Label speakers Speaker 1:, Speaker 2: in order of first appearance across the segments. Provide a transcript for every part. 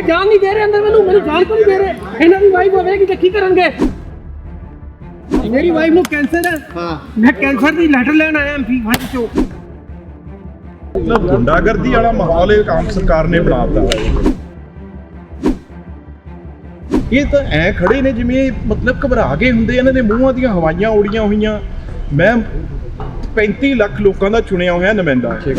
Speaker 1: ਇਹ ਜਾਨ ਨਹੀਂ ਦੇ ਰਹੇ ਅੰਦਰ ਮੈਨੂੰ ਮੈਨੂੰ ਜਾਨ ਕੋਈ ਨਹੀਂ ਦੇ ਰਹੇ? ਇਹਨਾਂ ਦੀ ਵਾਈਫ ਹੋਵੇਗੀ ਤਾਂ ਕੀ ਕਰਨਗੇ? ਮੇਰੀ ਵਾਈਫ ਨੂੰ ਕੈਂਸਰ ਹੈ।
Speaker 2: ਹਾਂ।
Speaker 1: ਮੈਂ ਕੈਂਸਰ ਦੀ ਲੈਟਰ ਲੈਣ ਆਇਆ ਐਮਪੀ ਫੰਡ ਚੋਂ।
Speaker 3: ਮਤਲਬ ਗੁੰਡਾਗਰਦੀ ਵਾਲਾ ਮਾਹੌਲ ਇਹ ਆਮ ਸਰਕਾਰ ਨੇ ਬਣਾਤਾ ਇਹ ਤਾਂ ਐ ਖੜੇ ਨੇ ਜਿਵੇਂ ਮਤਲਬ ਘਬਰਾ ਗਏ ਹੁੰਦੇ ਇਹਨਾਂ ਦੇ ਮੂੰਹਾਂ ਦੀਆਂ ਹਵਾਈਆਂ ਉੜੀਆਂ ਹੋਈਆਂ। ਮੈਂ 35 ਲੱਖ ਲੋਕਾਂ ਦਾ ਚੁਣਿਆ ਹੋਇਆ ਨੁਮਾਇੰਦਾ। ਹਾਂ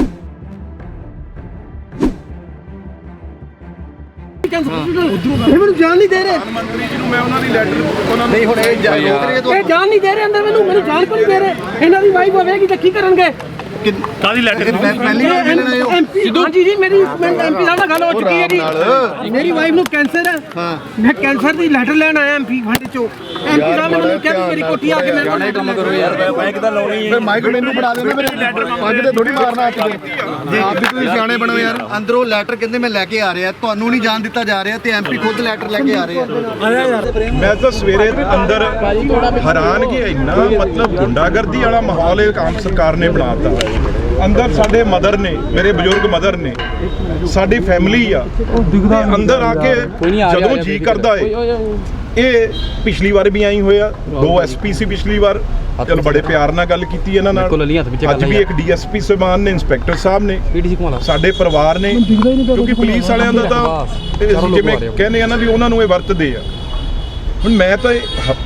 Speaker 1: ਇਹ ਮੈਨੂੰ ਜਾਨ ਨਹੀਂ ਦੇ ਰਹੇ।
Speaker 3: ਮੰਤਰੀ ਜੀ ਨੂੰ ਮੈਂ ਉਹਨਾਂ ਦੀ ਲੈਟਰ ਉਹਨਾਂ ਨੂੰ
Speaker 2: ਨਹੀਂ ਹੁਣ ਇਹ ਜਾ- ਰੋਕ ਰਹੇ
Speaker 1: ਇਹ ਜਾਨ ਨਹੀਂ ਦੇ ਰਹੇ ਅੰਦਰ ਮੈਨੂੰ ਮੈਨੂੰ ਜਾਨ ਕੋਈ ਨਹੀਂ ਦੇ ਰਹੇ? ਇਹਨਾਂ ਦੀ ਵਾਈਫ ਹੋਵੇਗੀ ਤਾਂ ਕੀ ਕਰਨਗੇ?
Speaker 4: ਕਾਦੀ ਲੈਟਰ
Speaker 2: ਪਹਿਲੀ ਵਾਰ ਮਿਲਣ ਆਏ ਹੋ।
Speaker 1: ਐਮਪੀ ਹਾਂਜੀ ਜੀ ਮੇਰੀ ਐਮਪੀ ਸਾਹਿਬ ਨਾਲ ਗੱਲ ਹੋ ਚੁੱਕੀ ਹੈ ਜੀ। ਮੇਰੀ ਵਾਈਫ ਨੂੰ ਕੈਂਸਰ ਹੈ।
Speaker 2: ਹਾਂ।
Speaker 1: ਮੈਂ ਕੈਂਸਰ ਦੀ ਲੈਟਰ ਲੈਣ ਆਇਆ ਐਮਪੀ ਫੰਡ ਚੋਂ। ਐਮਪੀ ਸਾਹਿਬ ਨੇ ਮੈਨੂੰ ਕਿਹਾ ਵੀ ਮੇਰੀ ਕੋਠੀ ਆ ਕੇ ਮੇਰੇ ਕੋਲ ਕੰਮ ਕਰੋ ਯਾਰ
Speaker 2: ਫਿਰ ਮਾਈਕ ਮੈਨੂੰ ਬਣਾ ਦੇਣਾ ਮੇਰੇ ਪੰਜ ਤੇ ਥੋੜੀ ਮਾਰਨਾ ਹੱਥ ਤੇ। ਆਪ ਵੀ ਤੁਸੀਂ ਸਿਆਣੇ ਬਣੋ ਯਾਰ। ਅੰਦਰੋਂ ਲੈਟਰ ਕਹਿੰਦੇ ਮੈਂ ਲੈ ਕੇ ਆ ਰਿਹਾ ਤੁਹਾਨੂੰ ਨਹੀਂ ਜਾਣ ਦਿੱਤਾ ਜਾ ਰਿਹਾ ਤੇ ਐਮਪੀ ਖੁਦ ਲੈਟਰ ਲੈ ਕੇ ਆ ਰਹੇ ਆ।
Speaker 3: ਮੈਂ ਤਾਂ ਸਵੇਰੇ ਅੰਦਰ ਹੈਰਾਨ ਕਿ ਇੰਨਾ ਮਤਲਬ ਗੁੰਡਾਗਰਦੀ ਵਾਲਾ ਮਾਹੌਲ ਇਹ ਆਮ ਸਰਕਾਰ ਨੇ ਬਣਾਤਾ। ਅੰਦਰ ਸਾਡੇ ਮਦਰ ਨੇ ਮੇਰੇ ਬਜ਼ੁਰਗ ਮਦਰ ਨੇ ਸਾਡੀ ਫੈਮਿਲੀ ਆ। ਅੰਦਰ ਆ ਕੇ ਜਦੋਂ ਜੀ ਕਰਦਾ ਏ ਇਹ ਪਿਛਲੀ ਵਾਰ ਵੀ ਆਈ ਹੋਇਆ ਦੋ ਐਸਪੀ ਸੀ ਪਿਛਲੀ ਵਾਰ। ਚਲ ਬੜੇ ਪਿਆਰ ਨਾਲ ਗੱਲ ਕੀਤੀ ਇਹਨਾਂ ਨਾਲ। ਅੱਜ ਵੀ ਇੱਕ ਡੀਐਸਪੀ ਸਮਾਨ ਨੇ ਇੰਸਪੈਕਟਰ ਸਾਹਿਬ ਨੇ। ਸਾਡੇ ਪਰਿਵਾਰ ਨੇ ਕਿਉਂਕਿ ਪੁਲਿਸ ਵਾਲਿਆਂ ਦਾ ਤਾਂ ਜਿਵੇਂ ਕਹਿੰਦੇ ਆ ਨਾ ਵੀ ਉਹਨਾਂ ਨੂੰ ਇਹ ਵਰਤਦੇ ਆ। ਹੁਣ ਮੈਂ ਤਾਂ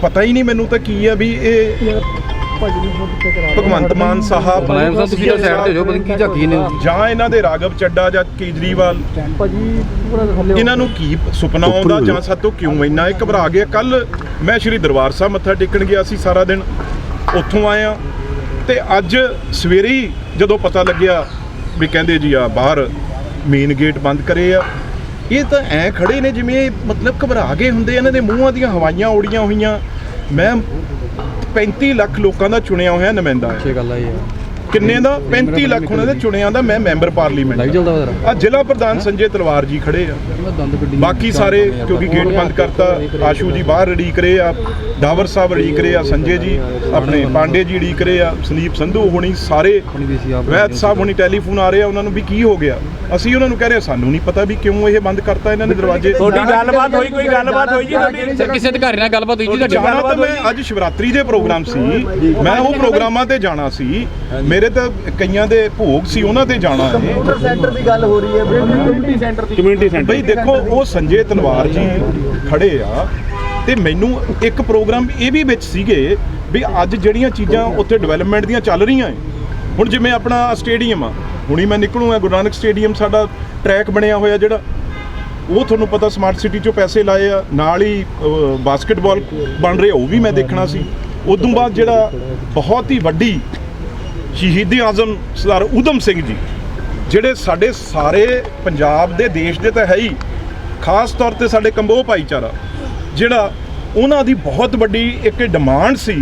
Speaker 3: ਪਤਾ ਹੀ ਨਹੀਂ ਮੈਨੂੰ ਤਾਂ ਕੀ ਆ ਵੀ ਇਹ ਭਗਵੰਤ ਮਾਨ ਸਾਹਿਬ।
Speaker 5: ਮੁਲਾਇਮ ਸਾਹਿਬ ਤੁਸੀਂ ਤਾਂ ਸਾਈਡ ਤੇ ਹੋ? ਜਾਓ, ਪਤਾ ਕੀ ਝਾਕੀ ਨੇ।
Speaker 3: ਜਾਂ ਇਹਨਾਂ ਦੇ ਰਾਗਵ ਚੱਡਾ ਜਾਂ ਕੇਜਰੀਵਾਲ। ਇਹਨਾਂ ਨੂੰ ਕੀ ਸੁਪਨਾ ਆਉਂਦਾ ਜਾਂ ਸਾਤੋਂ ਕਿਉਂ ਇੰਨਾ? ਇਹ ਘਬਰਾ ਗਿਆ ਕੱਲ ਮੈਂ ਸ਼੍ਰੀ ਦਰਬਾਰ ਸਾਹਿਬ ਮੱਥਾ ਟੇਕਣ ਗਿਆ ਸੀ ਸਾਰਾ ਦਿਨ। ਉੱਥੋਂ ਆਇਆ ਤੇ ਅੱਜ ਸਵੇਰੇ ਹੀ ਜਦੋਂ ਪਤਾ ਲੱਗਿਆ ਵੀ ਕਹਿੰਦੇ ਜੀ ਆ ਬਾਹਰ ਮੇਨ ਗੇਟ ਬੰਦ ਕਰੇ ਆ। ਇਹ ਤਾਂ ਐ ਖੜੇ ਨੇ ਜਿਵੇਂ ਇਹ ਮਤਲਬ ਘਬਰਾ ਗਏ ਹੁੰਦੇ ਇਹਨਾਂ ਦੇ ਮੂੰਹਾਂ ਦੀਆਂ ਹਵਾਈਆਂ ਉੜੀਆਂ ਹੋਈਆਂ। ਮੈਂ 35 ਲੱਖ ਲੋਕਾਂ ਦਾ ਚੁਣਿਆ ਹੋਇਆ ਨੁਮਾਇੰਦਾ ਹਾਂ।
Speaker 5: ਅੱਛੀ ਗੱਲ ਆ ਇਹ
Speaker 3: ਕਿੰਨੇ ਦਾ? 35 ਲੱਖ ਉਹਨਾਂ ਦੇ ਚੁਣਿਆਂ ਦਾ ਮੈਂ ਮੈਂਬਰ ਪਾਰਲੀਮੈਂਟ
Speaker 5: ਲਾਈਵ ਚੱਲਦਾ ਵਾ
Speaker 3: ਆ ਜ਼ਿਲ੍ਹਾ ਪ੍ਰਧਾਨ ਸੰਜੇ ਤਲਵਾਰ ਜੀ ਖੜੇ ਆ। ਬਾਕੀ ਸਾਰੇ ਕਿਉਂਕਿ ਗੇਟ ਬੰਦ ਕਰਤਾ ਆਸ਼ੂ ਜੀ ਬਾਹਰ ਰੜੀਕ ਰਹੇ ਆ ਡਾਵਰ ਸਾਹਿਬ ਰੜੀਕ ਰਹੇ ਆ ਸੰਜੇ ਜੀ ਆਪਣੇ ਪਾਂਡੇ ਜੀ ਰੜੀਕ ਰਹੇ ਆ ਸੰਦੀਪ ਸੰਧੂ ਹੋਣੀ ਸਾਰੇ ਵੈਦ ਸਾਹਿਬ ਹੁਣੀ ਟੈਲੀਫੋਨ ਆ ਰਹੇ ਆ ਉਹਨਾਂ ਨੂੰ ਵੀ ਕੀ ਹੋ ਗਿਆ? ਅਸੀਂ ਉਹਨਾਂ ਨੂੰ ਕਹਿ ਰਹੇ ਆ, ਸਾਨੂੰ ਨਹੀਂ ਪਤਾ ਵੀ ਕਿਉਂ ਇਹ ਬੰਦ ਕਰਤਾ ਇਹਨਾਂ ਨੇ ਦਰਵਾਜ਼ੇ।
Speaker 4: ਤੁਹਾਡੀ ਗੱਲਬਾਤ ਹੋਈ ਕੋਈ ਗੱਲਬਾਤ ਹੋਈ ਜੀ ਤੁਹਾਡੀ?
Speaker 5: ਸਰ ਕਿਸੇ ਅਧਿਕਾਰੀ ਨਾਲ ਗੱਲਬਾਤ ਹੋਈ ਜੀ ਤੁਹਾਡੀ?
Speaker 3: ਜਾਣਾ ਤਾਂ ਮੈਂ ਅੱਜ ਸ਼ਿਵਰਾਤਰੀ ਦੇ ਪ੍ਰੋਗਰਾਮ ਸੀ। ਮੈਂ ਉਹ ਪ੍ਰੋਗਰਾਮਾਂ ਤੇ ਜਾਣਾ ਸੀ। ਮੇਰੇ ਤਾਂ ਕਈਆਂ ਦੇ ਭੋਗ ਸੀ ਉਹਨਾਂ ਤੇ ਜਾਣਾ ਹੈ।
Speaker 2: ਸੈਂਟਰ ਦੀ ਗੱਲ ਹੋ ਰਹੀ ਹੈ ਕਮਿਊਨਿਟੀ ਸੈਂਟਰ
Speaker 4: ਕਮਿਊਨਿਟੀ ਸੈਂਟਰ
Speaker 3: ਬਈ ਦੇਖੋ ਉਹ ਸੰਜੇ ਤਲਵਾਰ ਜੀ ਖੜੇ ਆ ਤੇ ਮੈਨੂੰ ਇੱਕ ਪ੍ਰੋਗਰਾਮ ਇਹ ਵੀ ਵਿੱਚ ਸੀਗੇ ਵੀ ਅੱਜ ਜਿਹੜੀਆਂ ਚੀਜ਼ਾਂ ਉੱਥੇ ਡਿਵੈਲਪਮੈਂਟ ਦੀਆਂ ਚੱਲ ਰਹੀਆਂ ਏ। ਹੁਣ ਜਿਵੇਂ ਆਪਣਾ ਸਟੇਡੀਅਮ ਆ ਹੁਣੀ ਮੈਂ ਨਿਕਲੂੰਗਾ ਗੁਰੂ ਨਾਨਕ ਸਟੇਡੀਅਮ ਸਾਡਾ ਟਰੈਕ ਬਣਿਆ ਹੋਇਆ ਜਿਹੜਾ ਉਹ ਤੁਹਾਨੂੰ ਪਤਾ ਸਮਾਰਟ ਸਿਟੀ ਚੋਂ ਪੈਸੇ ਲਾਏ ਆ ਨਾਲ ਹੀ ਬਾਸਕਟਬਾਲ ਬਣ ਰਿਹਾ ਉਹ ਵੀ ਮੈਂ ਦੇਖਣਾ ਸੀ। ਉਦੋਂ ਬਾਅਦ ਜਿਹੜਾ ਬਹੁਤ ਹੀ ਵੱਡੀ ਸ਼ਹੀਦੀ ਆਜ਼ਮ ਸਰਦਾਰ ਊਧਮ ਸਿੰਘ ਜੀ ਜਿਹੜੇ ਸਾਡੇ ਸਾਰੇ ਪੰਜਾਬ ਦੇ ਦੇਸ਼ ਦੇ ਤਾਂ ਹੈ ਹੀ ਖਾਸ ਤੌਰ ਤੇ ਸਾਡੇ ਕੰਬੋ ਭਾਈਚਾਰਾ ਜਿਹੜਾ ਉਹਨਾਂ ਦੀ ਬਹੁਤ ਵੱਡੀ ਇੱਕ ਡਿਮਾਂਡ ਸੀ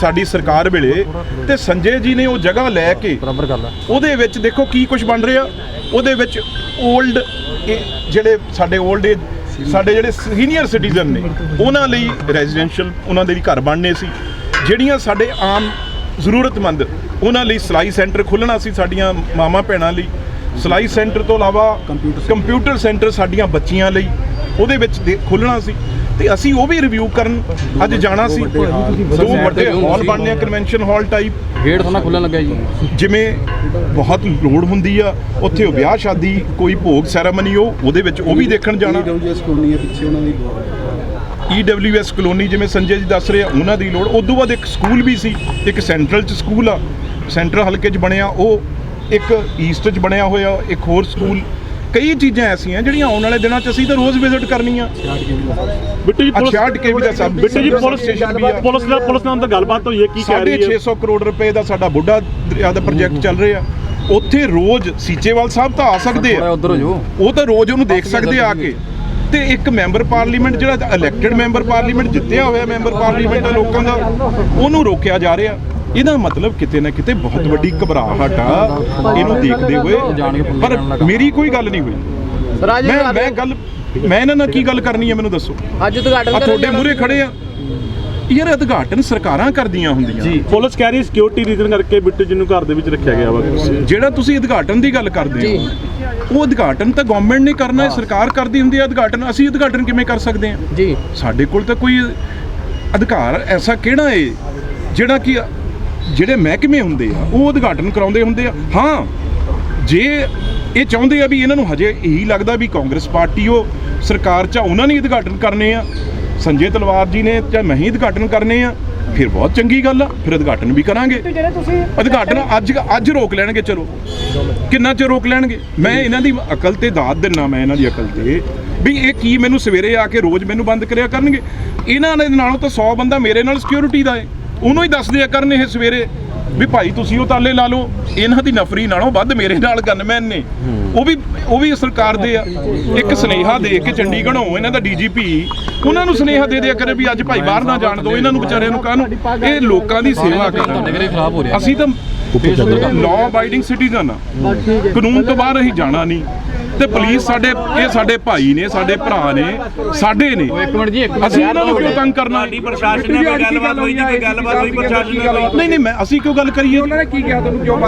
Speaker 3: ਸਾਡੀ ਸਰਕਾਰ ਵੇਲੇ ਤੇ ਸੰਜੇ ਜੀ ਨੇ ਉਹ ਜਗ੍ਹਾ ਲੈ ਕੇ
Speaker 5: ਬਰਾਬਰ ਗੱਲ
Speaker 3: ਉਹਦੇ ਵਿੱਚ ਦੇਖੋ ਕੀ ਕੁਝ ਬਣ ਰਿਹਾ ਉਹਦੇ ਵਿੱਚ 올ਡ ਜਿਹੜੇ ਸਾਡੇ 올ਡ ਏਜ ਸਾਡੇ ਜਿਹੜੇ ਸੀਨੀਅਰ ਸਿਟੀਜ਼ਨ ਨੇ ਉਹਨਾਂ ਲਈ ਰੈਜ਼ੀਡੈਂਸ਼ੀਅਲ ਉਹਨਾਂ ਦੇ ਲਈ ਘਰ ਬਣਨੇ ਸੀ ਜਿਹੜੀਆਂ ਸਾਡੇ ਆਮ ਜ਼ਰੂਰਤਮੰਦ ਉਹਨਾਂ ਲਈ ਸਿਲਾਈ ਸੈਂਟਰ ਖੁੱਲਣਾ ਸੀ ਸਾਡੀਆਂ ਮਾਮਾ ਭੈਣਾਂ ਲਈ। ਸਿਲਾਈ ਸੈਂਟਰ ਤੋਂ ਇਲਾਵਾ ਕੰਪਿਊਟਰ ਸੈਂਟਰ। ਸਾਡੀਆਂ ਬੱਚੀਆਂ ਲਈ ਉਹਦੇ ਵਿੱਚ ਖੁੱਲਣਾ ਸੀ। ਤੇ ਅਸੀਂ ਉਹ ਵੀ ਰਿਵਿਊ ਕਰਨ ਅੱਜ ਜਾਣਾ ਸੀ। ਦੋ ਵੱਡੇ ਹਾਲ ਬਣਨੇ ਆ ਕਨਵੈਨਸ਼ਨ ਹਾਲ ਟਾਈਪ
Speaker 5: ਗੇਟ ਥੋੜਾ ਖੁੱਲਣ ਲੱਗਾ ਜੀ।
Speaker 3: ਜਿਵੇਂ ਬਹੁਤ ਲੋੜ ਹੁੰਦੀ ਆ ਉੱਥੇ ਉਹ ਵਿਆਹ ਸ਼ਾਦੀ ਕੋਈ ਭੋਗ ਸੈਰਾਮਨੀ ਉਹ ਉਹਦੇ ਵਿੱਚ ਉਹ ਵੀ ਦੇਖਣ ਜਾਣਾ। ਈਡਬਲਯੂਐਸ ਕਲੋਨੀ ਜਿਵੇਂ ਸੰਜੇ ਜੀ ਦੱਸ ਰਹੇ ਆ ਉਹਨਾਂ ਦੀ ਲੋੜ। ਉਦੋਂ ਬਾਅਦ ਇੱਕ ਸਕੂਲ ਵੀ ਸੀ ਇੱਕ ਸੈਂਟਰਲ ਚ ਸਕੂਲ ਆ। ਸੈਂਟਰਲ ਹਲਕੇ ਚ ਬਣਿਆ ਉਹ ਇੱਕ ਈਸਟ ਚ ਬਣਿਆ ਹੋਇਆ ਇੱਕ ਹੋਰ ਸਕੂਲ ਕਈ ਚੀਜ਼ਾਂ ਐਸੀਆਂ ਜਿਹੜੀਆਂ ਆਉਣ ਵਾਲੇ ਦਿਨਾਂ ਚ ਅਸੀਂ ਤਾਂ ਰੋਜ਼ ਵਿਜ਼ਿਟ ਕਰਨੀਆਂ।
Speaker 4: ਬਿੱਟੂ ਜੀ ਪੁਲਿਸ
Speaker 3: 68 ਕੇਵੀ ਦਾ ਸਬ
Speaker 4: ਬਿੱਟੂ ਜੀ ਪੁਲਿਸ ਸਟੇਸ਼ਨ ਵੀ ਪੁਲਿਸ ਨਾਲ ਪੁਲਿਸ ਨਾਲ ਤਾਂ ਗੱਲਬਾਤ ਹੋਈ ਹੈ ਕੀ ਕਹਿ ਰਹੀ ਹੈ?
Speaker 3: 650 ਕਰੋੜ ਰੁਪਏ ਦਾ ਸਾਡਾ ਬੁੱਢਾ ਦਰਿਆ ਦਾ ਪ੍ਰੋਜੈਕਟ ਚੱਲ ਰਿਹਾ। ਉੱਥੇ ਰੋਜ਼ ਸੀਚੇਵਾਲ ਸਾਹਿਬ ਤਾਂ ਆ ਸਕਦੇ ਆ।
Speaker 5: ਉਧਰ ਹੋ ਜਾਓ।
Speaker 3: ਉਹ ਤਾਂ ਰੋਜ਼ ਉਹਨੂੰ ਦੇਖ ਸਕਦੇ ਆ ਕੇ। ਤੇ ਇੱਕ ਮੈਂਬਰ ਪਾਰਲੀਮੈਂਟ ਜਿਹੜਾ ਇਲੈਕਟਿਡ ਮੈਂਬਰ ਪਾਰਲੀਮੈਂਟ ਜਿੱਤਿਆ ਹੋਇਆ ਮੈਂਬਰ ਪਾਰਲੀਮੈਂਟ ਦੇ ਲੋਕਾਂ ਦਾ ਉਹਨੂੰ ਰੋਕਿਆ ਜਾ ਰਿਹਾ। ਇਹਦਾ ਮਤਲਬ ਕਿਤੇ ਨਾ ਕਿਤੇ ਬਹੁਤ ਵੱਡੀ ਘਬਰਾਹਟ ਆ। ਇਹਨੂੰ ਦੇਖਦੇ ਹੋਏ। ਪਰ ਮੇਰੀ ਕੋਈ ਗੱਲ ਨਹੀਂ ਹੋਈ। ਮੈਂ ਮੈਂ ਗੱਲ ਮੈਂ ਇਹਨਾਂ ਨਾਲ ਕੀ ਗੱਲ ਕਰਨੀ ਹੈ ਮੈਨੂੰ ਦੱਸੋ।
Speaker 6: ਅੱਜ ਉਦਘਾਟਨ
Speaker 3: ਤੁਹਾਡੇ ਮੂਹਰੇ ਖੜੇ ਆ। ਯਾਰ ਉਦਘਾਟਨ ਸਰਕਾਰਾਂ ਕਰਦੀਆਂ ਹੁੰਦੀਆਂ।
Speaker 4: ਪੁਲਿਸ ਕਹਿ ਰਹੀ ਸਿਕਿਉਰਿਟੀ ਰੀਜ਼ਨ ਕਰਕੇ ਬਿੱਟੂ ਜੀ ਨੂੰ ਘਰ ਦੇ ਵਿੱਚ ਰੱਖਿਆ ਗਿਆ ਵਾ।
Speaker 3: ਜਿਹੜਾ ਤੁਸੀਂ ਉਦਘਾਟਨ ਦੀ ਗੱਲ ਕਰਦੇ ਹੋ। ਉਹ ਉਦਘਾਟਨ ਤਾਂ ਗਵਰਨਮੈਂਟ ਨੇ ਕਰਨਾ ਹੈ। ਸਰਕਾਰ ਕਰਦੀ ਹੁੰਦੀ ਹੈ ਉਦਘਾਟਨ। ਅਸੀਂ ਉਦਘਾਟਨ ਕਿਵੇਂ ਕਰ ਸਕਦੇ ਹਾਂ?
Speaker 5: ਜੀ।
Speaker 3: ਸਾਡੇ ਕੋਲ ਤਾਂ ਕੋਈ ਅਧਿਕਾਰ ਐਸਾ ਕਿਹੜਾ ਏ ਜਿਹੜਾ ਕਿ ਜਿਹੜੇ ਮਹਿਕਮੇ ਹੁੰਦੇ ਆ ਉਹ ਉਦਘਾਟਨ ਕਰਾਉਂਦੇ ਹੁੰਦੇ ਆ। ਹਾਂ ਜੇ ਇਹ ਚਾਹੁੰਦੇ ਆ ਵੀ ਇਹਨਾਂ ਨੂੰ ਹਜੇ ਇਹੀ ਲੱਗਦਾ ਵੀ ਕਾਂਗਰਸ ਪਾਰਟੀ ਉਹ ਸਰਕਾਰ ਚ ਉਹਨਾਂ ਨੇ ਉਦਘਾਟਨ ਕਰਨੇ ਆ। ਸੰਜੇ ਤਲਵਾਰ ਜੀ ਨੇ ਜਾਂ ਮੈਂ ਹੀ ਉਦਘਾਟਨ ਕਰਨੇ ਆ। ਫਿਰ ਬਹੁਤ ਚੰਗੀ ਗੱਲ ਆ ਫਿਰ ਉਦਘਾਟਨ ਵੀ ਕਰਾਂਗੇ। ਉਦਘਾਟਨ ਅੱਜ ਅੱਜ ਰੋਕ ਲੈਣਗੇ ਚਲੋ। ਕਿੰਨਾ ਚਿਰ ਰੋਕ ਲੈਣਗੇ? ਮੈਂ ਇਹਨਾਂ ਦੀ ਅਕਲ ਤੇ ਦਾਤ ਦਿੰਨਾ ਮੈਂ ਇਹਨਾਂ ਦੀ ਅਕਲ ਤੇ। ਵੀ ਇਹ ਕੀ ਮੈਨੂੰ ਸਵੇਰੇ ਆ ਕੇ ਰੋਜ਼ ਮੈਨੂੰ ਬੰਦ ਕਰਿਆ ਕਰਨਗੇ? ਇਹਨਾਂ ਦੇ ਨਾਲੋਂ ਤਾਂ 100 ਬੰਦਾ ਮੇਰੇ ਨਾਲ ਸਿਕਿਉਰਿਟੀ ਦਾ ਹੈ ਉਹਨੂੰ ਹੀ ਦੱਸ ਦਿਆ ਕਰਨ ਇਹ ਸਵੇਰੇ ਵੀ ਭਾਈ ਤੁਸੀਂ ਉਹ ਤਾਲੇ ਲਾ ਲਓ ਇਹਨਾਂ ਦੀ ਨਫਰੀ ਨਾਲੋਂ ਵੱਧ ਮੇਰੇ ਨਾਲ ਗਨਮੈਨ ਨੇ। ਉਹ ਵੀ ਉਹ ਵੀ ਸਰਕਾਰ ਦੇ ਆ। ਇੱਕ ਸੁਨੇਹਾ ਦੇ ਕੇ ਚੰਡੀਗੜ੍ਹੋਂ ਇਹਨਾਂ ਦਾ ਡੀਜੀਪੀ ਉਹਨਾਂ ਨੂੰ ਸੁਨੇਹਾ ਦੇ ਦਿਆ ਕਰੇ ਵੀ ਅੱਜ ਭਾਈ ਬਾਹਰ ਨਾ ਜਾਣ ਦਿਓ ਇਹਨਾਂ ਨੂੰ ਵਿਚਾਰਿਆਂ ਨੂੰ ਕਾਹਨੂੰ? ਇਹ ਲੋਕਾਂ ਦੀ ਸੇਵਾ ਕਰਨ।
Speaker 5: ਘਰੇ ਖਰਾਬ ਹੋ ਰਿਹਾ।
Speaker 3: ਅਸੀਂ ਤਾਂ ਲਾਅ ਅਬਾਈਡਿੰਗ ਸਿਟੀਜ਼ਨ ਆ। ਕਾਨੂੰਨ ਤੋਂ ਬਾਹਰ ਅਸੀਂ ਜਾਣਾ ਨਹੀਂ। ਤੇ ਪੁਲਿਸ ਸਾਡੇ ਇਹ ਸਾਡੇ ਭਾਈ ਨੇ ਸਾਡੇ ਭਰਾ ਨੇ ਸਾਡੇ ਨੇ।
Speaker 5: ਇੱਕ ਮਿੰਟ ਜੀ ਇੱਕ
Speaker 3: ਅਸੀਂ ਇਹਨਾਂ ਨੂੰ ਕਿਉਂ ਤੰਗ ਕਰਨਾ?
Speaker 4: ਸਾਡੀ ਪ੍ਰਸ਼ਾਸਨ ਨਾਲ ਕੋਈ ਗੱਲਬਾਤ ਹੋਈ ਜੀ ਕੋਈ ਗੱਲਬਾਤ ਹੋਈ ਪ੍ਰਸ਼ਾਸਨ ਨਾਲ
Speaker 3: ਨਹੀਂ ਨਹੀਂ ਮੈਂ ਅਸੀਂ ਕਿਉਂ ਗੱਲ ਕਰੀਏ? ਉਹਨਾਂ ਨੇ ਕੀ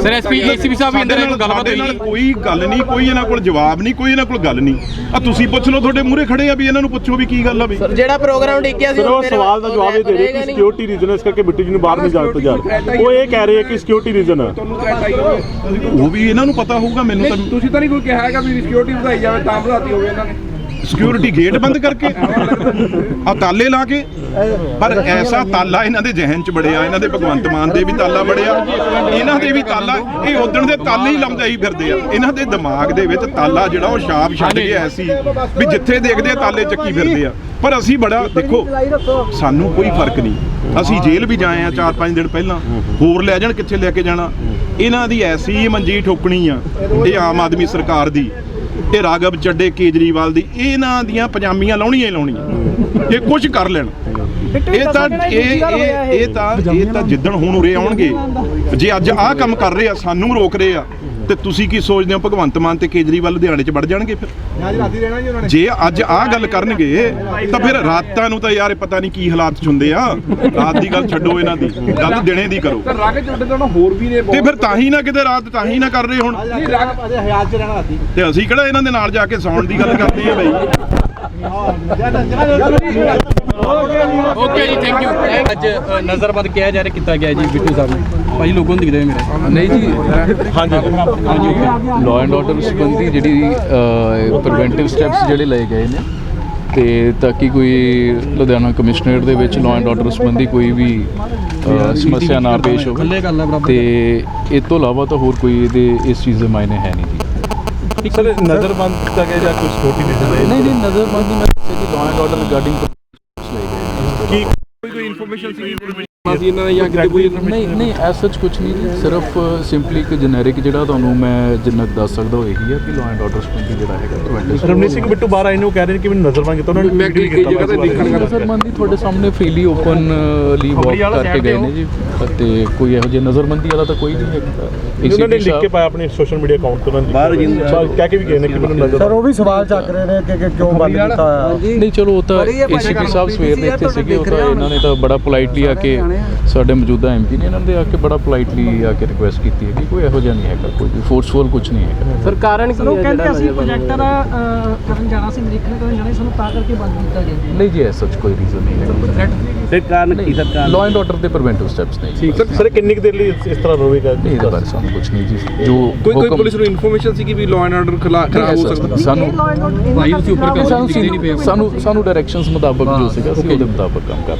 Speaker 5: ਸਰ ਐਸਪੀ ਏਸੀਪੀ ਸਾਹਿਬ ਵੀ ਅੰਦਰ ਕੋਈ ਗੱਲਬਾਤ ਹੋਈ?
Speaker 3: ਕੋਈ ਗੱਲ ਨਹੀਂ ਕੋਈ ਇਹਨਾਂ ਕੋਲ ਜਵਾਬ ਨਹੀਂ ਕੋਈ ਇਹਨਾਂ ਕੋਲ ਗੱਲ ਨਹੀਂ। ਆ ਤੁਸੀਂ ਪੁੱਛ ਲਓ ਤੁਹਾਡੇ ਮੂਹਰੇ ਖੜੇ ਆ ਵੀ ਇਹਨਾਂ ਨੂੰ ਪੁੱਛੋ ਵੀ ਕੀ ਗੱਲ ਆ ਵੀ।
Speaker 6: ਜਿਹੜਾ ਪ੍ਰੋਗਰਾਮ ਡਿੱਗਿਆ ਸੀ
Speaker 4: ਉਹ ਸਵਾਲ ਦਾ ਜਵਾਬ ਇਹ ਦੇ ਰਹੇ ਕਿ ਸਿਕਿਉਰਿਟੀ ਰੀਜ਼ਨ ਇਸ ਕਰਕੇ ਬਿੱਟੂ ਜੀ ਨੂੰ ਬਾਹਰ ਨਹੀਂ ਜਾਣ ਤੋਂ ਜਾ ਰਹੇ। ਉਹ ਇਹ ਕਹਿ ਰਹੇ ਕਿ ਸਿਕਿਉਰਿਟੀ ਰੀਜ਼ਨ ਆ।
Speaker 3: ਉਹ ਵੀ ਇਹਨਾਂ ਨੂੰ ਪਤਾ ਹੋਊਗਾ ਮੈਨੂੰ ਤਾਂ
Speaker 7: ਤੁਸੀਂ ਤਾਂ ਨਹੀਂ ਕੋਈ ਕਿਹਾ ਹੈਗਾ ਵੀ ਸਿਕਿਉਰਿਟੀ ਵਧਾਈ ਜਾਵੇ ਤਾਂ ਵਧਾਤੀ ਹੋਵੇ ਇਹਨਾਂ ਨੇ।
Speaker 3: ਸਿਕਿਉਰਿਟੀ ਗੇਟ ਬੰਦ ਕਰਕੇ। ਆ ਤਾਲੇ ਲਾ ਕੇ। ਪਰ ਐਸਾ ਤਾਲਾ ਇਹਨਾਂ ਦੇ ਜ਼ਿਹਨ 'ਚ ਬੜਿਆ ਇਹਨਾਂ ਦੇ ਭਗਵੰਤ ਮਾਨ ਦੇ ਵੀ ਤਾਲਾ ਬੜਿਆ ਇਹਨਾਂ ਦੇ ਵੀ ਤਾਲਾ, ਇਹ ਉਦਣ ਦੇ ਤਾਲੇ ਹੀ ਲਾਉਂਦੇ ਹੀ ਫਿਰਦੇ ਆ। ਇਹਨਾਂ ਦੇ ਦਿਮਾਗ ਦੇ ਵਿੱਚ ਤਾਲਾ ਜਿਹੜਾ ਉਹ ਛਾਪ ਛੱਡ ਕੇ ਐਸੀ ਵੀ ਜਿੱਥੇ ਦੇਖਦੇ ਆ ਤਾਲੇ ਚੱਕੀ ਫਿਰਦੇ ਆ। ਪਰ ਅਸੀਂ ਬੜਾ, ਦੇਖੋ, ਸਾਨੂੰ ਕੋਈ ਫ਼ਰਕ ਨਹੀਂ। ਅਸੀਂ ਜੇਲ੍ਹ ਵੀ ਜਾਏ ਆ 4-5 ਦਿਨ ਪਹਿਲਾਂ। ਹੋਰ ਲੈ ਜਾਣ, ਕਿੱਥੇ ਲੈ ਕੇ ਜਾਣਾ? ਇਹਨਾਂ ਦੀ ਐਸੀ ਮੰਜੀ ਠੋਕਣੀ ਆ, ਇਹ ਆਮ ਆਦਮੀ ਸਰਕਾਰ ਦੀ। ਇਹ ਰਾਗਵ ਚੱਡੇ ਕੇਜਰੀਵਾਲ ਦੀ, ਇਹਨਾਂ ਦੀਆਂ ਪਜਾਮੀਆਂ ਲਾਉਣੀਆਂ ਹੀ ਲਾਉਣੀਆਂ। ਇਹ ਕੁਝ ਕਰ ਲੈਣ। ਇਹ ਤਾਂ ਇਹ ਇਹ ਇਹ ਤਾਂ ਇਹ ਤਾਂ ਜਿੱਦਣ ਹੁਣ ਉਰੇ ਆਉਣਗੇ ਜੇ ਅੱਜ ਆਹ ਕੰਮ ਕਰ ਰਹੇ ਆ ਸਾਨੂੰ ਰੋਕ ਰਹੇ ਆ ਤੇ ਤੁਸੀਂ ਕੀ ਸੋਚਦੇ ਹੋ ਭਗਵੰਤ ਮਾਨ ਤੇ ਕੇਜਰੀਵਾਲ ਲੁਧਿਆਣੇ 'ਚ ਵੜ ਜਾਣਗੇ ਫਿਰ?
Speaker 7: ਅੱਜ ਰਾਤੀ ਰਹਿਣਾ ਜੀ ਉਹਨਾਂ ਨੇ।
Speaker 3: ਜੇ ਅੱਜ ਆਹ ਗੱਲ ਕਰਨਗੇ ਤਾਂ ਫਿਰ ਰਾਤਾਂ ਨੂੰ ਤਾਂ ਯਾਰ ਇਹ ਪਤਾ ਨਹੀਂ ਕੀ ਹਾਲਾਤ 'ਚ ਹੁੰਦੇ ਆ। ਰਾਤ ਦੀ ਗੱਲ ਛੱਡੋ ਇਹਨਾਂ ਦੀ ਗੱਲ ਦਿਨੇ ਦੀ ਕਰੋ।
Speaker 7: ਤਾਂ ਰਾਗੇ ਚੁੱਡੇ ਤੋਂ ਨਾ ਹੋਰ ਵੀ ਨੇ
Speaker 3: ਤੇ ਫਿਰ ਤਾਂ ਹੀ ਨਾ ਕਿਤੇ ਰਾਤ ਤਾਂ ਹੀ ਨਾ ਕਰ ਰਹੇ ਹੁਣ।
Speaker 7: ਨਹੀਂ ਰਾਗ ਅਜੇ ਹਯਾਤ ਚ ਰਹਿਣਾ ਰਾਤੀ।
Speaker 3: ਤੇ ਅਸੀਂ ਕਿਹੜਾ ਇਹਨਾਂ ਦੇ ਨਾਲ ਜਾ ਕੇ ਸੌਣ ਦੀ ਗੱਲ ਕਰਦੇ ਆ ਬਈ?
Speaker 5: ਓਕੇ ਜੀ ਥੈਂਕ ਯੂ ਅੱਜ ਅ, ਨਜ਼ਰਬੰਦ ਕਿਹਾ ਜਾ ਰਿਹਾ ਕੀਤਾ ਗਿਆ ਜੀ ਬਿੱਟੂ ਸਾਹਿਬ ਨੂੰ। ਭਾਜੀ ਲੋਕਾਂ ਨੂੰ ਦਿਖਦੇ ਹੋਏ ਮੇਰੇ
Speaker 8: ਨਹੀਂ ਜੀ ਲਾਅ ਐਂਡ ਆਰਡਰ ਸੰਬੰਧੀ ਜਿਹੜੀ ਪ੍ਰੀਵੈਂਟਿਵ ਸਟੈਪਸ ਜਿਹੜੇ ਲਏ ਗਏ ਨੇ ਤੇ ਤਾਂ ਕਿ ਕੋਈ ਲੁਧਿਆਣਾ ਕਮਿਸ਼ਨਰੇਟ ਦੇ ਵਿੱਚ ਲਾਅ ਐਂਡ ਆਰਡਰ ਸੰਬੰਧੀ ਕੋਈ ਵੀ ਸਮੱਸਿਆ ਨਾ ਪੇਸ਼ ਹੋਵੇ। ਤੇ ਇਹ ਤੋਂ ਇਲਾਵਾ ਤਾਂ ਹੋਰ ਕੋਈ ਇਹਦੇ ਇਸ ਚੀਜ਼ ਦੇ ਮਾਇਨੇ ਹੈ ਨਹੀਂ ਜੀ।
Speaker 4: ਸਰ ਨਜ਼ਰਬੰਦ ਕੀਤਾ ਗਿਆ ਜਾਂ ਕੋਈ ਸਿਕਿਉਰਿਟੀ ਰੀਜ਼ਨ
Speaker 8: ਨਹੀਂ ਨਹੀਂ ਨਜ਼ਰਬੰਦੀ ਮੈਂ ਜੀ ਲਾਅ ਐਂਡ ਆਰਡਰ ਰਿਗਾਰਡਿੰਗ কি ইনফরমেশন ਗਏ ਨੇ।
Speaker 7: ਕੋਈ ਇਨਫੋਰਮੇਸ਼ਨ ਸੀ
Speaker 8: ਨਹੀਂ ਨਹੀਂ ਐਸ ਸੱਚ ਕੁਝ ਨਹੀਂ ਜੀ। ਸਿਰਫ ਸਿੰਪਲੀ ਇੱਕ ਜਨਰਿਕ ਜਿਹੜਾ ਤੁਹਾਨੂੰ ਮੈਂ ਜਿੰਨਾ ਕੁ ਦੱਸ ਸਕਦਾ ਉਹ ਇਹੀ ਹੈ ਕਿ ਲਾਅ ਐਂਡ ਆਰਡਰ ਸੰਬੰਧੀ ਜਿਹੜਾ ਹੈਗਾ ਪ੍ਰੀਵੈਂਟਿਵ
Speaker 4: ਰਮਨੀਤ ਸਿੰਘ ਬਿੱਟੂ ਬਾਹਰ ਆਏ ਨੇ ਉਹ ਕਹਿ ਰਹੇ ਨੇ ਕਿ ਮੈਨੂੰ ਨਜ਼ਰਬੰਦ ਕੀਤਾ ਉਹਨਾਂ ਨੇ
Speaker 8: ਮੈਂ ਕਈ ਕਈ ਜਗ੍ਹਾ ਤੇ ਦੇਖਣ ਨਜ਼ਰਬੰਦੀ ਤੁਹਾਡੇ ਸਾਹਮਣੇ ਫ੍ਰੀਲੀ ਓਪਨਲੀ ਵਾਕ ਕਰਕੇ ਗਏ ਨੇ ਜੀ। ਤੇ ਕੋਈ ਇਹੋ ਜਿਹੀ ਨਜ਼ਰਬੰਦੀ ਵਾਲਾ ਤਾਂ ਕੋਈ ਨਹੀਂ ਹੈਗਾ
Speaker 4: ਉਹਨਾਂ ਨੇ ਲਿਖ ਕੇ ਪਾਇਆ ਆਪਣੇ ਸੋਸ਼ਲ ਮੀਡੀਆ ਅਕਾਊਂਟ ਤੋਂ ਉਹਨਾਂ ਨੇ ਬਾਹਰ ਜੀ ਕਹਿ ਕੇ ਵੀ ਗਏ ਨੇ ਕਿ ਮੈਨੂੰ ਨਜ਼ਰ
Speaker 2: ਉਹ ਵੀ ਸਵਾਲ ਚੱਕ ਰਹੇ ਨੇ ਕਿ ਕਿਉਂ ਬੰਦ ਕੀਤਾ ਹੋਇਆ।
Speaker 8: ਨਹੀਂ ਚਲੋ ਉਹ ਤਾਂ ਏਸੀਪੀ ਸਾਹਿਬ ਸਵੇਰ ਦੇ ਇੱਥੇ ਸੀਗੇ ਉਹ ਤਾਂ ਇਹਨਾਂ ਨੇ ਤਾਂ ਬੜਾ ਪੋਲਾਈਟਲੀ ਆ ਕੇ ਸਾਡੇ ਮੌਜੂਦਾ ਐਮਪੀ ਨੇ ਇਹਨਾਂ ਦੇ ਆ ਕੇ ਬੜਾ ਪੋਲਾਈਟਲੀ ਆ ਕੇ ਰਿਕੁਐਸਟ ਕੀਤੀ ਹੈ ਕਿ ਕੋਈ ਇਹੋ ਜਿਹਾ ਨਹੀਂ ਹੈਗਾ ਕੋਈ ਫੋਰਸਫੁਲ ਕੁਝ ਨਹੀਂ ਹੈਗਾ।
Speaker 6: ਸਰ ਕਾਰਨ ਕੀ
Speaker 1: ਉਹ
Speaker 6: ਹੈ
Speaker 1: ਕਹਿੰਦੇ ਅਸੀਂ ਪ੍ਰੋਜੈਕਟਰ ਕਰਨ ਜਾਣਾ ਸੀ ਨਿਰੀਖਣ ਕਰਨ ਜਾਣਾ ਸੀ ਸਾਨੂੰ ਤਾਂ ਕਰਕੇ ਬੰਦ ਕੀਤਾ ਗਿਆ।
Speaker 8: ਨਹੀਂ ਜੀ ਐਸਾ ਕੁਝ ਕੋਈ ਰੀਜ਼ਨ ਨਹੀਂ ਹੈ
Speaker 6: ਤੇ ਕਾਰਨ ਕੀ ਸਰ ਕਾਰਨ?
Speaker 8: ਲਾਅ ਐਂਡ ਆਰਡਰ ਦੇ ਪ੍ਰੀਵੈਂਟਿਵ ਸਟੈਪਸ ਨਹੀਂ
Speaker 4: ਸਰ ਸਰ ਕਿੰਨੀ ਕੁ ਦੇਰ ਲਈ ਇਸ ਤਰ੍ਹਾਂ ਰਹੇਗਾ
Speaker 8: ਨਹੀਂ ਇਹਦੇ ਬਾਰੇ ਸਾਨੂੰ ਕੁਝ ਨਹੀਂ ਜੀ। ਜੋ
Speaker 7: ਕੋਈ ਕੋਈ ਪੁਲਿਸ ਨੂੰ ਇਨਫੋਰਮੇਸ਼ਨ ਸੀ ਕਿ ਵੀ ਲਾਅ ਐਂਡ ਆਰਡਰ ਖਰਾਬ ਹੋ ਸਕਦਾ?
Speaker 8: ਸਾਨੂੰ ਭਾਈ ਤੁਸੀਂ ਉੱਪਰ ਸਾਨੂੰ ਸਾਨੂੰ ਸਾਨੂੰ ਡਾਇਰੈਕਸ਼ਨਸ ਮੁਤਾਬਕ ਜੋ ਸੀਗਾ ਅਸੀਂ ਉਹਦੇ ਮੁਤਾਬਕ ਕੰਮ ਕਰ